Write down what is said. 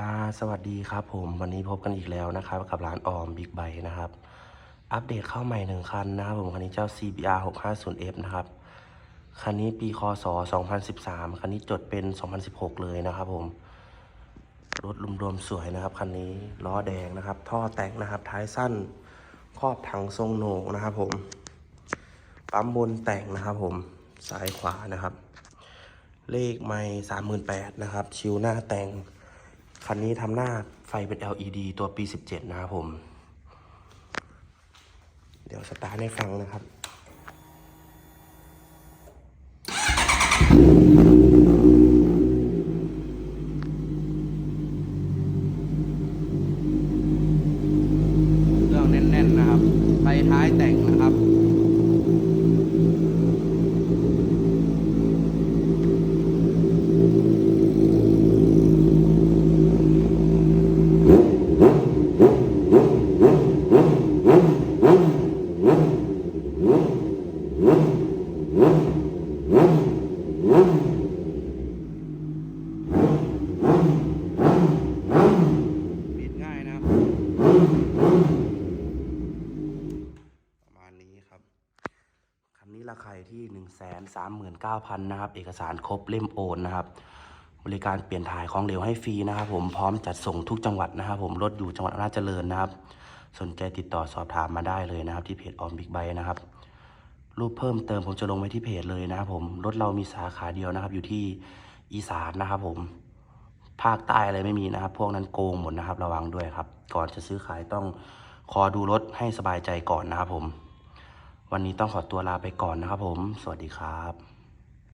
อ่าสวัสดีครับผมวันนี้พบกันอีกแล้วนะครับ กับร้านออมบิ๊กไบนะครับ อัปเดตเข้าใหม่หนึ่งคันนะครับผมคันนี้เจ้า CBR 650F นะครับ คันนี้ปีคศ2013 คันนี้จดเป็น 2016 เลยนะครับผม รถรวมๆสวยนะครับ คันนี้ล้อแดงนะครับ ท่อแต่งนะครับ ท้ายสั้นครอบถังทรงโหนกนะครับ ผมปั๊มบนแต่งนะครับ ผมซ้ายขวานะครับ เลขไม่สามหมื่นแปดนะครับ ชิวหน้าแต่ง คันนี้ทำหน้าไฟเป็น LED ตัวปี 17 นะครับผม เดี๋ยวสตาร์ทให้ฟังนะครับเครื่องแน่น ๆ นะครับ ไฟท้ายแต่งนะครับ ปิดง่ายนะครับ ประมาณนี้ครับ คันนี้ราคาอยู่ที่1 3 9 0 0 0นะครับ เอกสารครบเล่มโอนนะครับ บริการเปลี่ยนถ่ายของเหลวให้ฟรีนะครับ ผมพร้อมจัดส่งทุกจังหวัดนะครับ ผมรถอยู่จังหวัดอำนาจเจริญนะครับ สนใจติดต่อสอบถามมาได้เลยนะครับ ที่เพจออมบิ๊กไบนะครับ รูปเพิ่มเติมผมจะลงไว้ที่เพจเลยนะครับ ผมรถเรามีสาขาเดียวนะครับ อยู่ที่อีสานนะครับ ผมภาคใต้อะไรไม่มีนะครับ พวกนั้นโกงหมดนะครับ ระวังด้วยครับ ก่อนจะซื้อขายต้องขอดูรถให้สบายใจก่อนนะครับผม วันนี้ต้องขอตัวลาไปก่อนนะครับผม สวัสดีครับ